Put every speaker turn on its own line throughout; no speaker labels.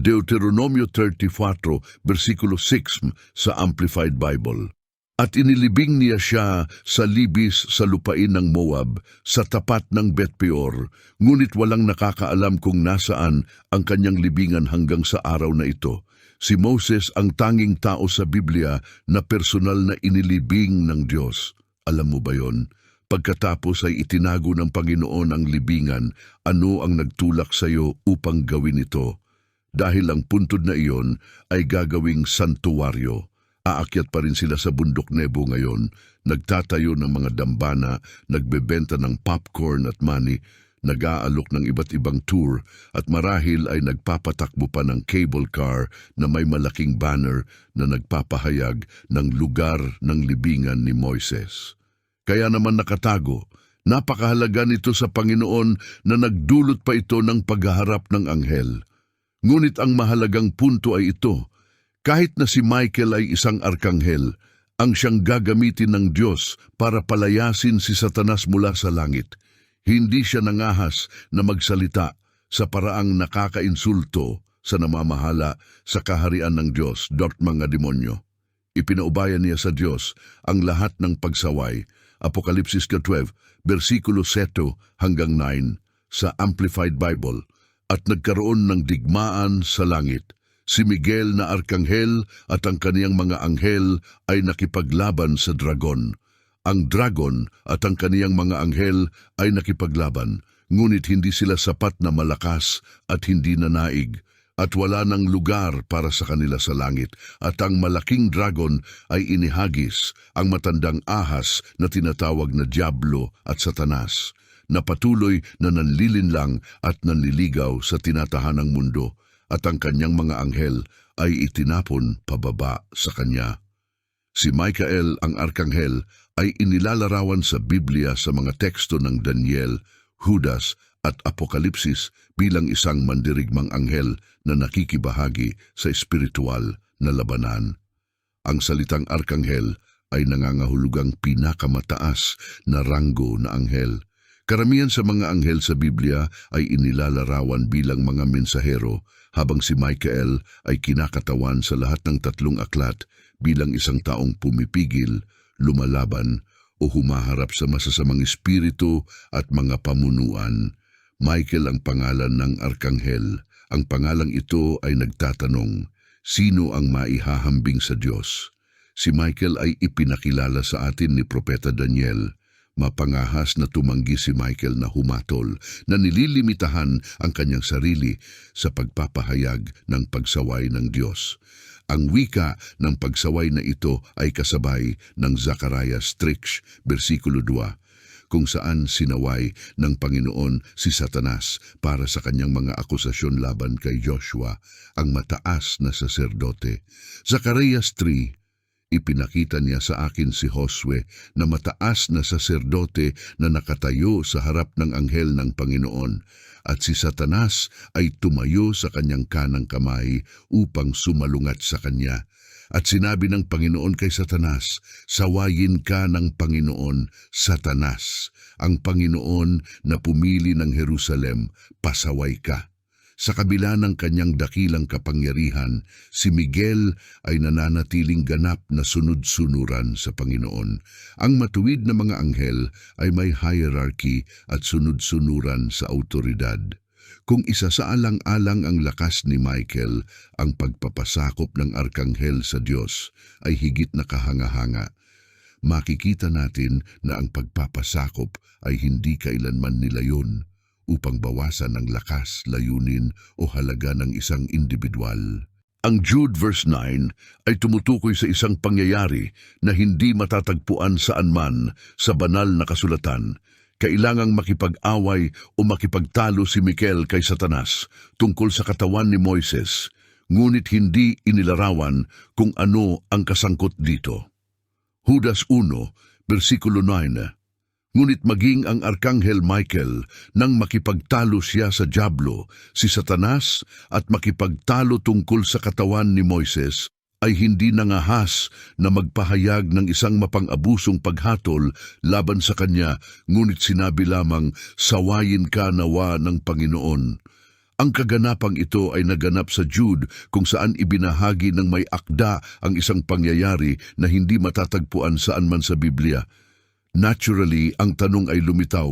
Deuteronomio 34, versikulo 6 sa Amplified Bible. At inilibing niya siya sa libis sa lupain ng Moab, sa tapat ng Bet-peor, ngunit walang nakakaalam kung nasaan ang kanyang libingan hanggang sa araw na ito. Si Moses ang tanging tao sa Biblia na personal na inilibing ng Diyos. Alam mo ba yon? Pagkatapos ay itinago ng Panginoon ang libingan, ano ang nagtulak sa iyo upang gawin ito? Dahil ang puntod na iyon ay gagawing santuwaryo. Aakyat pa rin sila sa bundok Nebo ngayon, nagtatayo ng mga dambana, nagbebenta ng popcorn at money, nag-aalok ng iba't ibang tour at marahil ay nagpapatakbo pa ng cable car na may malaking banner na nagpapahayag ng lugar ng libingan ni Moises. Kaya naman nakatago, napakahalaga nito sa Panginoon na nagdulot pa ito ng paghaharap ng anghel. Ngunit ang mahalagang punto ay ito, kahit na si Michael ay isang arkanghel, ang siyang gagamitin ng Diyos para palayasin si Satanas mula sa langit. Hindi siya nangahas na magsalita sa paraang nakakainsulto sa namamahala sa kaharian ng Diyos, dot mga demonyo. Ipinaubayan niya sa Diyos ang lahat ng pagsaway, Apokalipsis 12, versikulo 7 hanggang 9 sa Amplified Bible, at nagkaroon ng digmaan sa langit. Si Miguel na arkanghel at ang kaniyang mga anghel ay nakipaglaban sa dragon. Ang dragon at ang kaniyang mga anghel ay nakipaglaban, ngunit hindi sila sapat na malakas at hindi nanaig, at wala ng lugar para sa kanila sa langit, at ang malaking dragon ay inihagis, ang matandang ahas na tinatawag na Diablo at Satanas, na patuloy na nanlilinlang at nanliligaw sa tinatahanang mundo, at ang kanyang mga anghel ay itinapon pababa sa kanya. Si Michael ang arkanghel ay inilalarawan sa Biblia sa mga teksto ng Daniel, Judas at Apokalipsis bilang isang mandirigmang anghel na nakikibahagi sa espiritual na labanan. Ang salitang arkanghel ay nangangahulugang pinakamataas na ranggo na anghel. Karamihan sa mga anghel sa Biblia ay inilalarawan bilang mga mensahero habang si Michael ay kinakatawan sa lahat ng tatlong aklat bilang isang taong pumipigil, lumalaban o humaharap sa masasamang espiritu at mga pamunuan. Michael ang pangalan ng Arkanghel. Ang pangalang ito ay nagtatanong, sino ang maihahambing sa Diyos? Si Michael ay ipinakilala sa atin ni Propeta Daniel. Mapangahas na tumanggi si Michael na humatol, na nililimitahan ang kanyang sarili sa pagpapahayag ng pagsaway ng Diyos. Ang wika ng pagsaway na ito ay kasabay ng Zacarias 3, versikulo 2, kung saan sinaway ng Panginoon si Satanas para sa kanyang mga akusasyon laban kay Joshua, ang mataas na saserdote. Zacarias 3, Ipinakita niya sa akin si Josue na mataas na saserdote na nakatayo sa harap ng anghel ng Panginoon at si Satanas ay tumayo sa kanyang kanang kamay upang sumalungat sa kanya. At sinabi ng Panginoon kay Satanas, Sawayin ka ng Panginoon, Satanas, ang Panginoon na pumili ng Jerusalem, pasaway ka. Sa kabila ng kanyang dakilang kapangyarihan, si Miguel ay nananatiling ganap na sunod-sunuran sa Panginoon. Ang matuwid na mga anghel ay may hierarchy at sunod-sunuran sa autoridad. Kung isa sa alang-alang ang lakas ni Michael, ang pagpapasakop ng arkanghel sa Diyos ay higit na kahanga-hanga. Makikita natin na ang pagpapasakop ay hindi kailanman nilayon upang bawasan ang lakas, layunin o halaga ng isang individual. Ang Jude verse 9 ay tumutukoy sa isang pangyayari na hindi matatagpuan saan man sa banal na kasulatan. Kailangang makipag-away o makipagtalo si Mikel kay Satanas tungkol sa katawan ni Moises, ngunit hindi inilarawan kung ano ang kasangkot dito. Judas 1, versikulo 9 Ngunit maging ang Arkanghel Michael nang makipagtalo siya sa Diablo, si Satanas at makipagtalo tungkol sa katawan ni Moises, ay hindi nangahas na magpahayag ng isang mapang-abusong paghatol laban sa kanya, ngunit sinabi lamang, sawayin ka nawa ng Panginoon. Ang kaganapang ito ay naganap sa Jude kung saan ibinahagi ng may akda ang isang pangyayari na hindi matatagpuan saan man sa Biblia. Naturally, ang tanong ay lumitaw,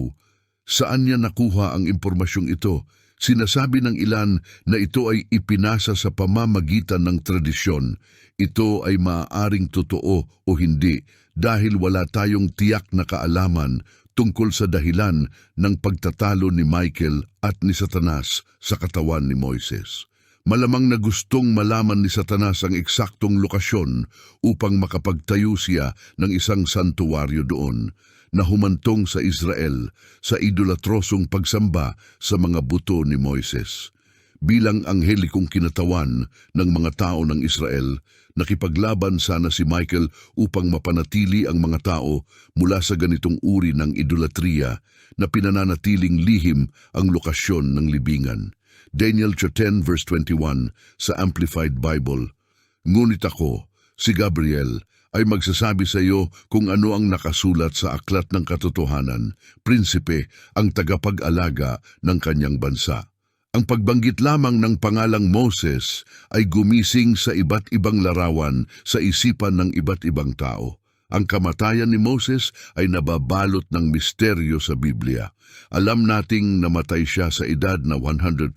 saan niya nakuha ang impormasyong ito? Sinasabi ng ilan na ito ay ipinasa sa pamamagitan ng tradisyon. Ito ay maaaring totoo o hindi dahil wala tayong tiyak na kaalaman tungkol sa dahilan ng pagtatalo ni Michael at ni Satanas sa katawan ni Moises. Malamang na gustong malaman ni Satanas ang eksaktong lokasyon upang makapagtayo siya ng isang santuwaryo doon na humantong sa Israel sa idolatrosong pagsamba sa mga buto ni Moises. Bilang anghelikong kinatawan ng mga tao ng Israel, nakipaglaban sana si Michael upang mapanatili ang mga tao mula sa ganitong uri ng idolatriya na pinananatiling lihim ang lokasyon ng libingan. Daniel 10 verse 21 sa Amplified Bible, Ngunit ako, si Gabriel, ay magsasabi sa iyo kung ano ang nakasulat sa aklat ng katotohanan, prinsipe ang tagapag-alaga ng kanyang bansa. Ang pagbanggit lamang ng pangalang Moses ay gumising sa iba't ibang larawan sa isipan ng iba't ibang tao. Ang kamatayan ni Moses ay nababalot ng misteryo sa Biblia. Alam nating namatay siya sa edad na 120,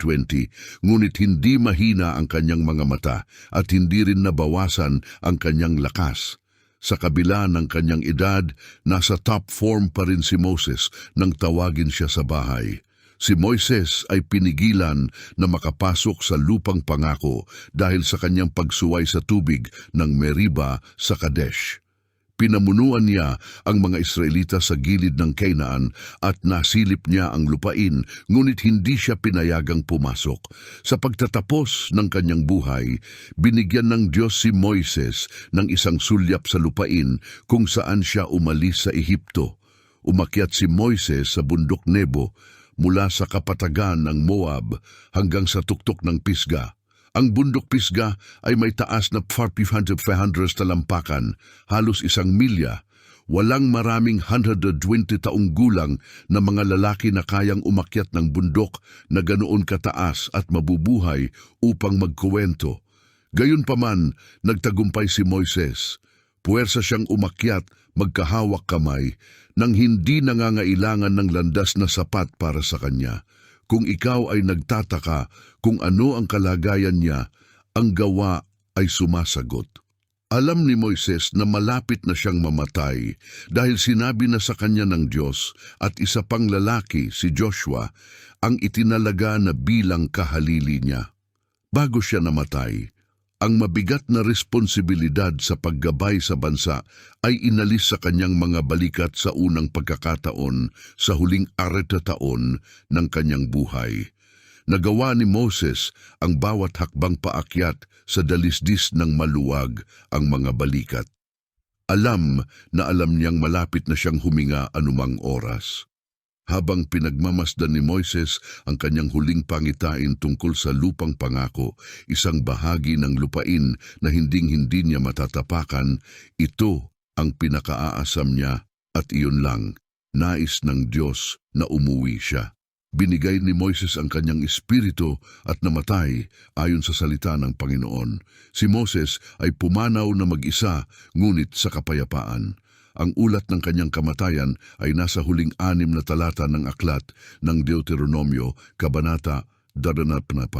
ngunit hindi mahina ang kanyang mga mata at hindi rin nabawasan ang kanyang lakas. Sa kabila ng kanyang edad, nasa top form pa rin si Moses nang tawagin siya sa bahay. Si Moises ay pinigilan na makapasok sa lupang pangako dahil sa kanyang pagsuway sa tubig ng Meriba sa Kadesh. Pinamunuan niya ang mga Israelita sa gilid ng Canaan at nasilip niya ang lupain, ngunit hindi siya pinayagang pumasok. Sa pagtatapos ng kanyang buhay, binigyan ng Diyos si Moises ng isang sulyap sa lupain kung saan siya umalis sa Ehipto. Umakyat si Moises sa bundok Nebo mula sa kapatagan ng Moab hanggang sa tuktok ng Pisga. Ang bundok Pisga ay may taas na 4,500 talampakan, halos isang milya. Walang maraming 120 taong gulang na mga lalaki na kayang umakyat ng bundok na ganoon kataas at mabubuhay upang magkuwento. Gayunpaman, nagtagumpay si Moises. Puwersa siyang umakyat, magkahawak kamay, nang hindi nangangailangan ng landas na sapat para sa kanya. Kung ikaw ay nagtataka kung ano ang kalagayan niya, ang gawa ay sumasagot. Alam ni Moises na malapit na siyang mamatay dahil sinabi na sa kanya ng Diyos at isa pang lalaki, si Joshua, ang itinalaga na bilang kahalili niya. Bago siya namatay, ang mabigat na responsibilidad sa paggabay sa bansa ay inalis sa kanyang mga balikat sa unang pagkakataon sa huling areta taon ng kanyang buhay. Nagawa ni Moses ang bawat hakbang paakyat sa dalisdis ng maluwag ang mga balikat. Alam na alam niyang malapit na siyang huminga anumang oras. Habang pinagmamasdan ni Moises ang kanyang huling pangitain tungkol sa lupang pangako, isang bahagi ng lupain na hinding-hindi niya matatapakan, ito ang pinakaaasam niya at iyon lang, nais ng Diyos na umuwi siya. Binigay ni Moises ang kanyang espiritu at namatay ayon sa salita ng Panginoon. Si Moses ay pumanaw na mag-isa ngunit sa kapayapaan. Ang ulat ng kanyang kamatayan ay nasa huling anim na talata ng aklat ng Deuteronomio, Kabanata 24.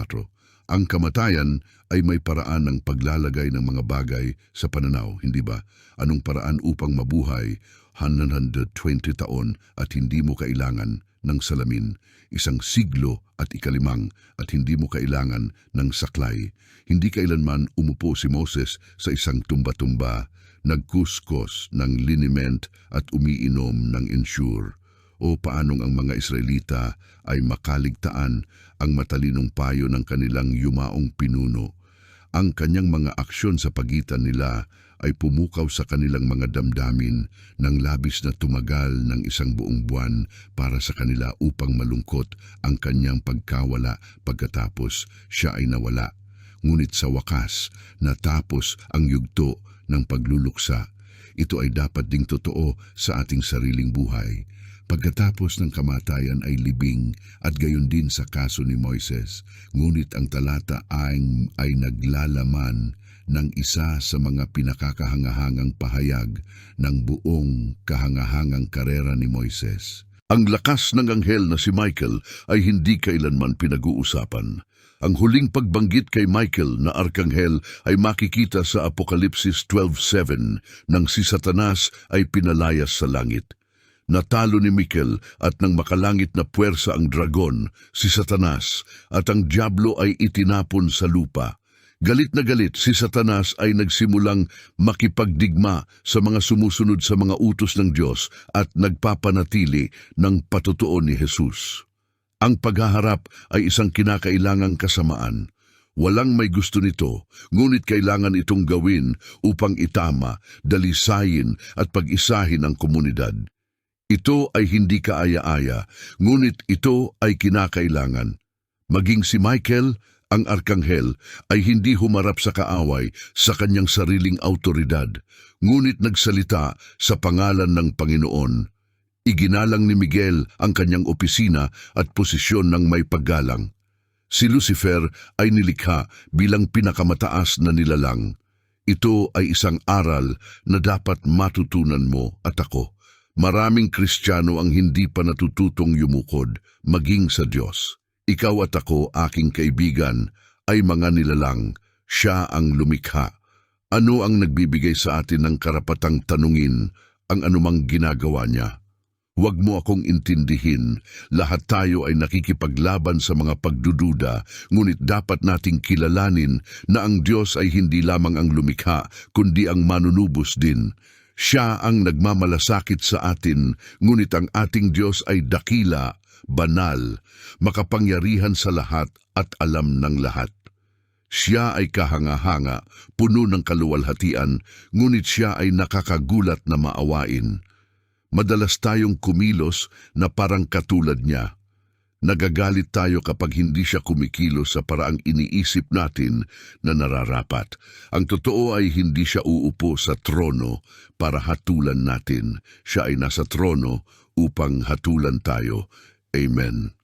Ang kamatayan ay may paraan ng paglalagay ng mga bagay sa pananaw, hindi ba? Anong paraan upang mabuhay 120 taon at hindi mo kailangan ng salamin, isang siglo at ikalimang at hindi mo kailangan ng saklay. Hindi kailanman umupo si Moses sa isang tumba-tumba nagkuskos ng liniment at umiinom ng ensure o paanong ang mga Israelita ay makaligtaan ang matalinong payo ng kanilang yumaong pinuno. Ang kanyang mga aksyon sa pagitan nila ay pumukaw sa kanilang mga damdamin ng labis na tumagal ng isang buong buwan para sa kanila upang malungkot ang kanyang pagkawala pagkatapos siya ay nawala. Ngunit sa wakas, natapos ang yugto ng pagluluksa. Ito ay dapat ding totoo sa ating sariling buhay. Pagkatapos ng kamatayan ay libing at gayon din sa kaso ni Moises, ngunit ang talata ay, ay naglalaman ng isa sa mga pinakakahangahangang pahayag ng buong kahangahangang karera ni Moises. Ang lakas ng anghel na si Michael ay hindi kailanman pinag-uusapan. Ang huling pagbanggit kay Michael na arkanghel ay makikita sa Apokalipsis 12.7 nang si Satanas ay pinalayas sa langit. Natalo ni Michael at nang makalangit na puwersa ang dragon, si Satanas, at ang Diablo ay itinapon sa lupa. Galit na galit, si Satanas ay nagsimulang makipagdigma sa mga sumusunod sa mga utos ng Diyos at nagpapanatili ng patutuo ni Jesus. Ang paghaharap ay isang kinakailangang kasamaan. Walang may gusto nito, ngunit kailangan itong gawin upang itama, dalisayin at pag-isahin ang komunidad. Ito ay hindi kaaya-aya, ngunit ito ay kinakailangan. Maging si Michael, ang arkanghel, ay hindi humarap sa kaaway sa kanyang sariling autoridad, ngunit nagsalita sa pangalan ng Panginoon. Iginalang ni Miguel ang kanyang opisina at posisyon ng may paggalang. Si Lucifer ay nilikha bilang pinakamataas na nilalang. Ito ay isang aral na dapat matutunan mo at ako. Maraming Kristiyano ang hindi pa natututong yumukod, maging sa Diyos. Ikaw at ako, aking kaibigan, ay mga nilalang. Siya ang lumikha. Ano ang nagbibigay sa atin ng karapatang tanungin ang anumang ginagawa niya? Huwag mo akong intindihin, lahat tayo ay nakikipaglaban sa mga pagdududa, ngunit dapat nating kilalanin na ang Diyos ay hindi lamang ang lumikha, kundi ang manunubos din. Siya ang nagmamalasakit sa atin, ngunit ang ating Diyos ay dakila, banal, makapangyarihan sa lahat at alam ng lahat. Siya ay kahanga-hanga, puno ng kaluwalhatian, ngunit siya ay nakakagulat na maawain. Madalas tayong kumilos na parang katulad niya. Nagagalit tayo kapag hindi siya kumikilos sa paraang iniisip natin na nararapat. Ang totoo ay hindi siya uupo sa trono para hatulan natin. Siya ay nasa trono upang hatulan tayo. Amen.